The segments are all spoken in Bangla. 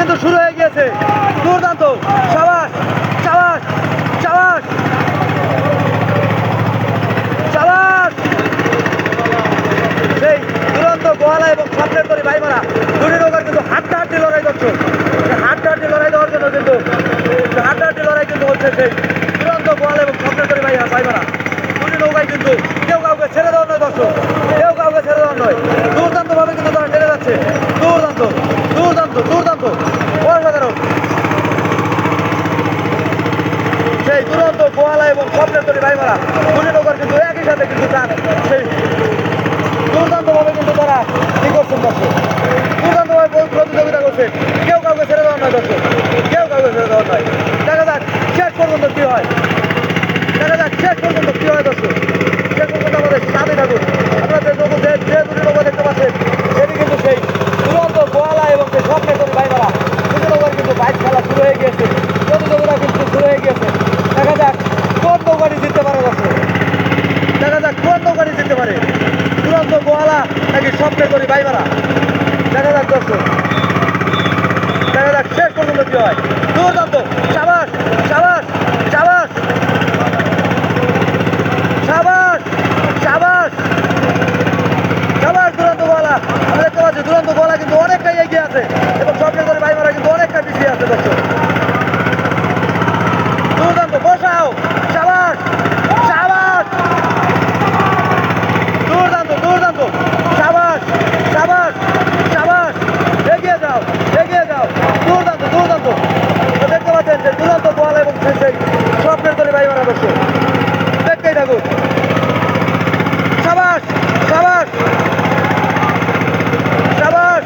কিন্তু শুরু হয়ে গিয়েছে। দুর্দান্ত। সাবাস সাবাস সাবাস। সাবাস। সেই দুরন্ত গোয়ালা এবং স্বপ্নের তরি ভাইমারা দুটি নৌকার কিন্তু হাড্ডা হাড্ডি লড়াই করছে। হাড্ডা হাড্ডি লড়াই দেওয়ার জন্য কিন্তু হাড্ডা হাড্ডি লড়াই কিন্তু হচ্ছে সেই দুরন্ত গোয়ালা এবং স্বপ্নের তরি ভাই ভাইমারা। দুটি নৌকায় কিন্তু কেউ কাউকে ছেড়ে দেওয়ার নয় দর্শক। কেউ কাউকে ছেড়ে দেওয়ার নয়। দুর্দান্ত ভাবে কিন্তু তারা টেনে যাচ্ছে। দুর্দান্ত দুর্দান্ত দুর্দান্ত অসাধারণ সেই দুরন্ত গোয়ালা এবং স্বপ্নের তরি ভাইমারা দুটি নৌকার কিন্তু একই সাথে কিন্তু চান সেই দুর্দান্তভাবে কিন্তু তারা কী করছেন দর্শক দুর্দান্তভাবে প্র- প্রতিযোগিতা করছে। কেউ কাউকে ছেড়ে দেওয়ার নয় দর্শক কেউ কাউকে ছেড়ে দেওয়ার নয়। দেখা যাক, শেষ পর্যন্ত কি হয় দেখা যাক শেষ পর্যন্ত কি হয় দর্শক শেষ পর্যন্ত আমাদের সাথে থাকুন আপনারা যে নৌকো যে যে দুটি নৌকা দেখতে পাচ্ছেন সেটি কিন্তু সেই দুরন্ত গোয়ালা এবং সেই স্বপ্নের তরি ভাইমারা দুটি নৌকার কিন্তু বাইক খেলা শুরু হয়ে গিয়েছে প্রতিযোগিতা কিন্তু শুরু হয়ে গিয়েছে দেখা যাক কোন নৌকাটি জিততে পারে দর্শক দেখা যাক কোন নৌকাটি জিততে পারে দুরন্ত গোয়ালা নাকি স্বপ্নের করি ভাইমারা দেখা যাক দর্শক দেখা যাক শেষ পর্যন্ত কি হয় দুর্দান্ত সাবাস সাবাস সাবাস সাবাস সাবাস সাবাস দুরন্ত গোয়ালা আমরা দেখতে পাচ্ছি দুরন্ত গোয়ালা কিন্তু অনেকটাই এগিয়ে আছে এবং স্বপ্নের করি ভাইমারা কিন্তু অনেকটা পিছিয়ে আছে দর্শক দুর্দান্ত বসাও সাবাস সাবাস দুর্দান্ত দুর্দান্ত সাবাস সাবাস সাবাস এগিয়ে যাও এগিয়ে যাও দুর্দান্ত দুর্দান্ত তো দেখতে পাচ্ছেন যে দুর্দান্ত বল এবং সে- সেই স্বপ্নের তরি ভাই মারা দর্শক দেখতেই থাকুন সাবাস সাবাস সাবাস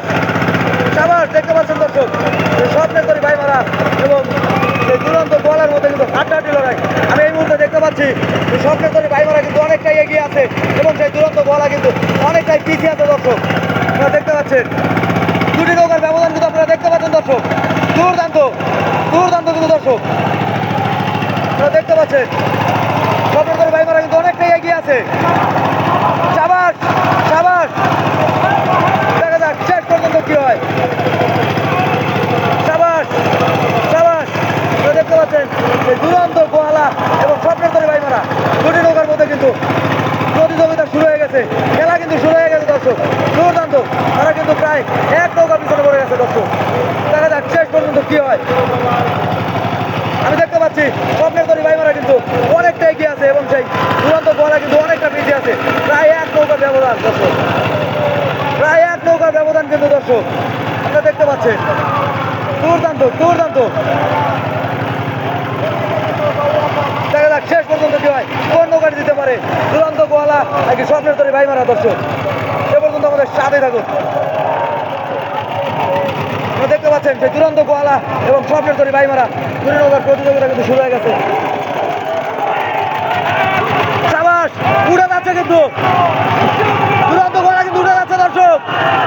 সাবাস দেখতে পাচ্ছেন দর্শক যে স্বপ্নের তরি ভাই মারা এবং সেই দুরন্ত বলার মধ্যে কিন্তু হাড্ডাহাড্ডি লড়াই আমি এই মুহূর্তে দেখতে পাচ্ছি যে স্বপ্নের তরি ভাই মারা কিন্তু অনেকটাই এগিয়ে আছে এবং সেই দুরন্ত বলা কিন্তু অনেকটাই পিছিয়ে আছে দর্শক আপনারা দেখতে পাচ্ছেন দুটি নৌকার ব্যবধান কিন্তু আপনারা দেখতে পাচ্ছেন দর্শক দুর্দান্ত দুর্দান্ত কিন্তু দর্শক আপনারা দেখতে পাচ্ছেন ভাই মারা কিন্তু অনেকটাই এগিয়ে আছে। সাবাস সাবাস। দেখা যাক, শেষ পর্যন্ত কি হয়। সাবাস সাবাস। দেখতে পাচ্ছেন যে দুরন্ত গোহালা এবং স্বপ্নের তরি ভাই মারা দুটি নৌকার মধ্যে কিন্তু প্রতিযোগিতা শুরু হয়ে গেছে। খেলা কিন্তু শুরু হয়ে গেছে, দর্শক। দুর্দান্ত। তারা কিন্তু প্রায় এক নৌকা পিছনে পড়ে গেছে দর্শক দেখা যাক শেষ পর্যন্ত কি হয় আমি দেখতে পাচ্ছি স্বপ্নের তরি ভাই মারা কিন্তু অনেকটা এগিয়ে আছে এবং সেই দুরন্ত গোহালা কিন্তু অনেকটা পিছিয়ে আছে। প্রায় এক নৌকা ব্যবধান, দর্শক। প্রায় এক নৌকার ব্যবধান কিন্তু, দর্শক। আপনারা দেখতে পাচ্ছেন। দুর্দান্ত দুর্দান্ত। দেখা যাক, শেষ পর্যন্ত কি হয়, কোন নৌকাটি দিতে পারে। দুরন্ত গোয়ালা নাকি স্বপ্নের তরি ভাই মারা, দর্শক। সে পর্যন্ত আমাদের সাথে থাকুন। পাচ্ছেন সেই দুরন্ত গোয়ালা এবং স্বপ্নের তরি ভাই মারা দুই নৌকার প্রতিযোগিতা কিন্তু শুরু হয়ে গেছে। সাবাস, উড়ে যাচ্ছে কিন্তু। দুরন্ত গোয়ালা কিন্তু উড়ে যাচ্ছে, দর্শক।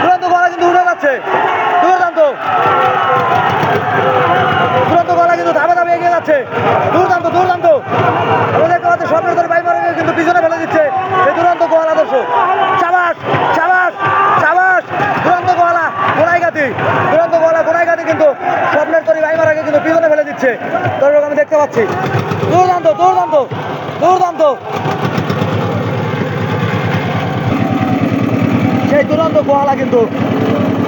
দুরন্ত গোয়ালা কিন্তু উড়ে যাচ্ছে। দুর্দান্ত। দুরন্ত গোয়ালা কিন্তু ধাপে ধাপে এগিয়ে যাচ্ছে। দুর্দান্ত দুর্দান্ত আমরা দেখতে পাচ্ছি স্বপ্নের ধরে বাইক মারা কিন্তু পিছনে ফেলে দিচ্ছে এই দুরন্ত গোয়ালা দর্শক সাবাস সাবাস সাবাস দুরন্ত গোয়ালা গোড়াইগাতি দুরন্ত গোয়ালা গোড়াইগাতি কিন্তু স্বপ্নের তরি ভাই মারাকে কিন্তু পিছনে ফেলে দিচ্ছে দর্শক আমি দেখতে পাচ্ছি। দুর্দান্ত দুর্দান্ত দুর্দান্ত। সেই দুরন্ত গোয়ালা কিন্তু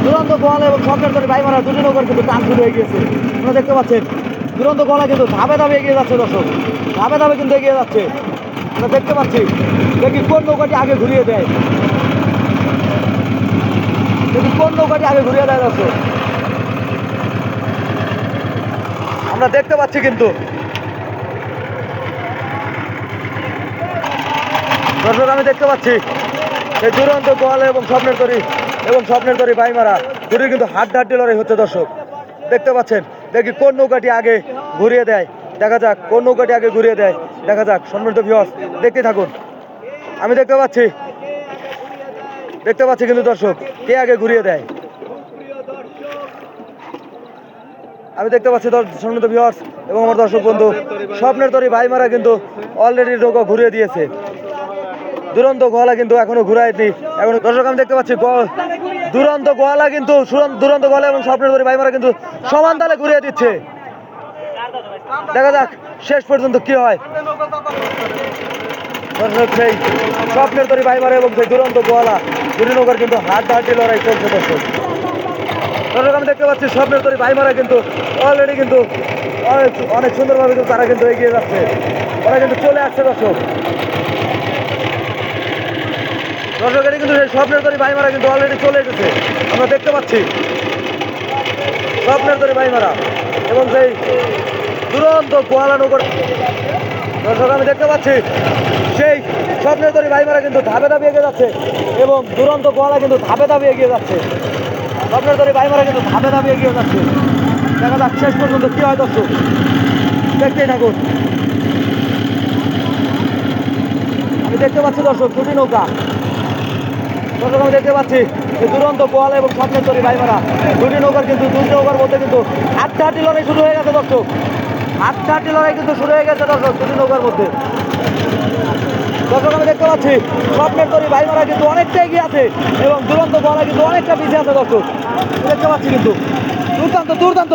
দুরন্ত গোয়ালা এবং স্বপ্নের তরি ভাই মারা দুটি নৌকার কিন্তু টান শুরু হয়ে গিয়েছে। আপনারা দেখতে পাচ্ছেন দুরন্ত গোয়ালা কিন্তু ধাপে ধাপে এগিয়ে যাচ্ছে দর্শক, ধাপে ধাপে কিন্তু এগিয়ে যাচ্ছে। আমরা দেখতে পাচ্ছি, দেখি কোন নৌকাটি আগে ঘুরিয়ে দেয়। দেখি কোন নৌকাটি আগে ঘুরিয়ে দেয় দর্শক। আমরা দেখতে পাচ্ছি কিন্তু। দর্শক, আমি দেখতে পাচ্ছি এই দুরন্ত গোয়ালে এবং স্বপ্নের তরি এবং স্বপ্নের তরি বাইমারা দুটি কিন্তু হাড্ডাহাড্ডি লড়াই হচ্ছে, দর্শক। দেখতে পাচ্ছেন, দেখি কোন নৌকাটি আগে ঘুরিয়ে দেয়। দেখা যাক, কোন নৌকাটি আগে ঘুরিয়ে দেয়। দেখা যাক, সম্মানিত ভিওস দেখতে থাকুন। আমি দেখতে পাচ্ছি দেখতে পাচ্ছি কিন্তু দর্শক, কে আগে ঘুরিয়ে দেয়? আমি দেখতে পাচ্ছি সম্মানিত ভিওয়ার্স এবং আমার দর্শক বন্ধু, স্বপ্নের তরি ভাইমারা কিন্তু অলরেডি নৌকা ঘুরিয়ে দিয়েছে। দুরন্ত গোয়ালা কিন্তু এখনও ঘুরায়নি। এখন দর্শক, আমি দেখতে পাচ্ছি দুরন্ত গোয়ালা কিন্তু দুরন্ত গোয়ালা এবং স্বপ্নের তরি ভাইমারা কিন্তু সমান তালে ঘুরিয়ে দিচ্ছে। দেখা যাক শেষ পর্যন্ত কি হয়। দর্শক, সেই স্বপ্নের তরি ভাইমারা এবং সেই দুরন্ত গোয়ালা, দুটি নৌকার কিন্তু হাত হাড্ডি লড়াই চলছে দর্শক। দর্শক আমি দেখতে পাচ্ছি, স্বপ্নের তরি ভাইমারা কিন্তু অলরেডি কিন্তু অনেক অনেক সুন্দরভাবে কিন্তু তারা কিন্তু এগিয়ে যাচ্ছে। ওরা কিন্তু চলে আসছে, দর্শক। দর্শক, এটি কিন্তু সেই স্বপ্নের তরি ভাইমারা কিন্তু অলরেডি চলে এসেছে। আমরা দেখতে পাচ্ছি স্বপ্নের তরি ভাইমারা এবং সেই দুরন্ত গোয়ালা নৌকর দর্শক, আমি দেখতে পাচ্ছি সেই স্বপ্নের তরি ভাইমারা কিন্তু ধাপে ধাপে এগিয়ে যাচ্ছে এবং দুরন্ত গোয়ালা কিন্তু ধাপে ধাপে এগিয়ে যাচ্ছে। স্বপ্নের তরি ভাইমারা কিন্তু ধাপে ধাপে এগিয়ে যাচ্ছে। দেখা যাক শেষ পর্যন্ত কি হয় দর্শক। দেখতেই থাকুন। আমি দেখতে পাচ্ছি দর্শক দুটি নৌকা। দর্শক, আমি দেখতে পাচ্ছি যে দুরন্ত গোয়ালা এবং স্বপ্নের তরি ভাইমারা দুটি নৌকার কিন্তু দুটি নৌকার মধ্যে কিন্তু হাট্টা হাঁটি লড়াই শুরু হয়ে গেছে দর্শক। হাট্টা হাঁটি লড়াই কিন্তু শুরু হয়ে গেছে দর্শক দুটি নৌকার মধ্যে। পাচ্ছি স্বপ্নের তরি ভাইমারা কিন্তু অনেকটা এগিয়ে আছে এবং দুরন্ত গোয়ালা কিন্তু অনেকটা পিছিয়ে আছে দর্শক। দেখতে পাচ্ছি কিন্তু। দুর্দান্ত দুর্দান্ত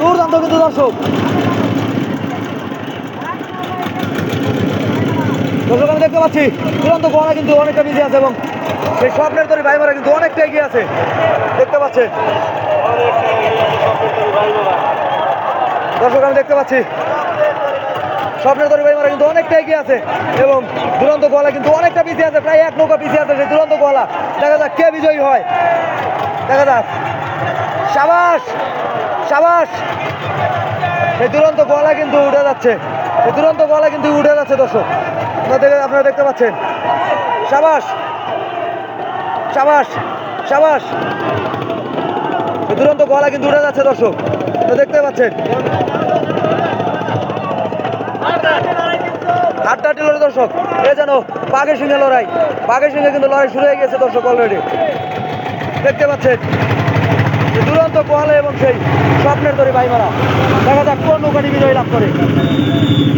দুর্দান্ত কিন্তু দর্শক। দর্শক, আমি দেখতে পাচ্ছি, দুরন্ত গোয়ালা কিন্তু অনেকটা পিছিয়ে আছে এবং সেই স্বপ্নের তরি ভাইমারা কিন্তু অনেকটা এগিয়ে আছে। দেখতে পাচ্ছে দর্শক, আমি দেখতে পাচ্ছি স্বপ্নের তরি ভাইমারা কিন্তু অনেকটা এগিয়ে আছে এবং দুরন্ত গোয়ালা কিন্তু অনেকটা পিছিয়ে আছে, প্রায় এক নৌকা পিছিয়ে আছে সেই দুরন্ত গোয়ালা। দেখা যাক কে বিজয়ী হয়। দেখা যাক। সাবাস! সাবাস! সেই দুরন্ত গোয়ালা কিন্তু উঠে যাচ্ছে। সেই দুরন্ত গোয়ালা কিন্তু উঠে যাচ্ছে, দর্শক। আপনারা দেখে আপনারা দেখতে পাচ্ছেন। সাবাস! সাবাস! সাবাস! দুরন্ত গোয়ালা কিন্তু উঠে যাচ্ছে, দর্শক। দেখতে পাচ্ছেন হাড্ডাহাড্ডি লড়াই দর্শক, এ যেন বাঘের সঙ্গে লড়াই। বাঘের সঙ্গে কিন্তু লড়াই শুরু হয়ে গেছে দর্শক অলরেডি দেখতে পাচ্ছেন দুরন্ত কোয়ালে এবং সেই স্বপ্নের তরি বাইমারা দেখা যাক কোন নৌকাটি বিজয় লাভ করে।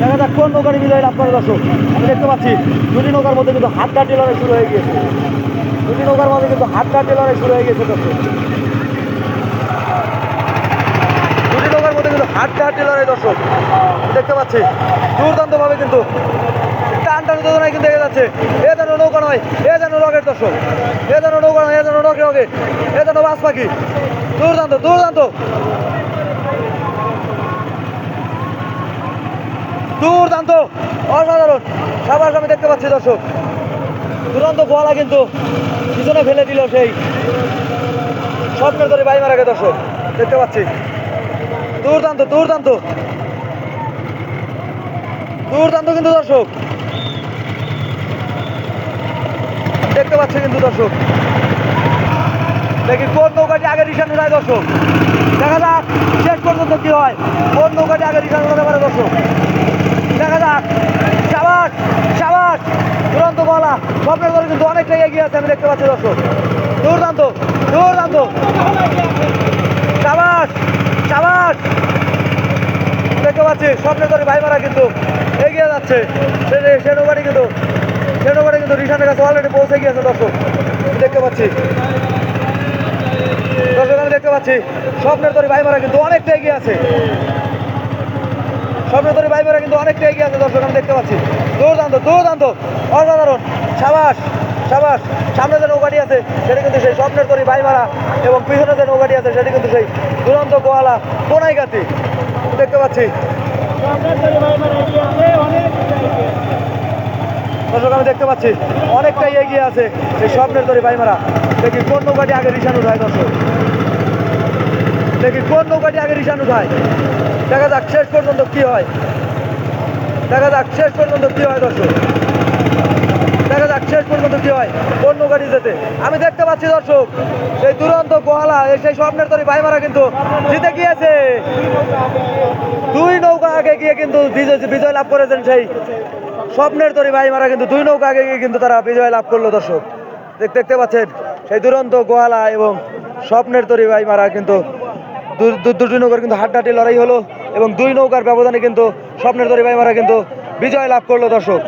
দেখা যাক কোন নৌকাটি বিজয় লাভ করে দর্শক। আমি দেখতে পাচ্ছি দুটি নৌকার মধ্যে কিন্তু হাত কাটি লড়াই শুরু হয়ে গিয়েছে। দুটি নৌকার মধ্যে কিন্তু হাত কাটি লড়াই শুরু হয়ে গেছে দর্শক। দুটি নৌকার মধ্যে কিন্তু হাড্ডা হাড্ডি লড়াই দর্শক। দেখতে পাচ্ছি দুর্দান্ত ভাবে কিন্তু টান যোজনায় কিন্তু এগিয়ে যাচ্ছে। এ যেন নৌকা নয়, এ যেন রকেট দর্শক। এ যেন নৌকা নয়, এ যেন রকেট রকেট। এ যেন বাস পাখি। দুর্দান্ত দুর্দান্ত। দুর্দান্ত, অসাধারণ। সাবাস আমি দেখতে পাচ্ছি দর্শক। দুরন্ত গোয়ালা কিন্তু পিছনে ফেলে দিল সেই স্বপ্নের ধরে বাই মারাকে দর্শক। দেখতে পাচ্ছি। দুর্দান্ত দুর্দান্ত। দুর্দান্ত কিন্তু দর্শক। দেখতে পাচ্ছি কিন্তু দর্শক। দেখি কোন নৌকাটি আগে রিসান উঠায় দর্শক। দেখা যাক, শেষ পর্যন্ত কি হয়। কোন নৌকাটি আগে রিসান উঠাতে পারে দর্শক। দেখা যাক, সাবাস সাবাস। দুরন্ত বলা, স্বপ্নের ধরে কিন্তু অনেকটাই এগিয়ে আছে, আমি দেখতে পাচ্ছি দর্শক। দুর্দান্ত দুর্দান্ত। সাবাস সাবাস। দেখতে পাচ্ছি, স্বপ্নের ধরে ভাইমারা কিন্তু এগিয়ে যাচ্ছে। সে- নৌকাটি কিন্তু রিসানের কাছে অলরেডি পৌঁছে গিয়েছে, দর্শক। দেখতে পাচ্ছি। দর্শক, আমি দেখতে পাচ্ছি। স্বপ্নের তরি ভাইমারা কিন্তু অনেকটা এগিয়ে আছে। স্বপ্নের তরি ভাইমারা কিন্তু অনেকটা এগিয়ে আছে, দর্শক, আমি দেখতে পাচ্ছি। দুর্দান্ত দুর্দান্ত। অসাধারণ। সাবাস সাবাস। সামনে যে নৌকাটি আছে, সেটি কিন্তু সেই স্বপ্নের তরি ভাইমারা এবং পিছনে যে নৌকাটি আছে, সেটি কিন্তু সেই দুরন্ত গোয়ালা কোনাই গাতি দেখতে পাচ্ছি। দর্শক, আমি দেখতে পাচ্ছি অনেকটাই এগিয়ে আছে এই স্বপ্নের তরি ভাইমারা। দেখি কোন নৌকাটি আগে রিসান উঠায়, দর্শক। দেখি কোন নৌকাটি আগে রিসান উঠায়। দেখা যাক শেষ পর্যন্ত কি হয়। দেখা যাক শেষ পর্যন্ত কি হয়, দর্শক। দেখা যাক শেষ পর্যন্ত কি হয় কোন নৌকাটি যেতে। আমি দেখতে পাচ্ছি দর্শক, এই দুরন্ত গোহালা সেই স্বপ্নের তরি ভাইমারা কিন্তু জিতে গিয়েছে। দুই নৌকা আগে গিয়ে কিন্তু বিজয় লাভ করেছেন সেই স্বপ্নের তরি ভাইমারা কিন্তু। দুই নৌকা আগে গিয়ে কিন্তু তারা বিজয় লাভ করল দর্শক। দেখতে পাচ্ছেন, সেই দুরন্ত গোহালা এবং স্বপ্নের তরি ভাইমারা কিন্তু দুটি নৌকার কিন্তু হাড্ডাহাড্ডি লড়াই হলো এবং দুই নৌকার ব্যবধানে কিন্তু স্বপ্নের তরি ভাইমারা কিন্তু বিজয় লাভ করল দর্শক।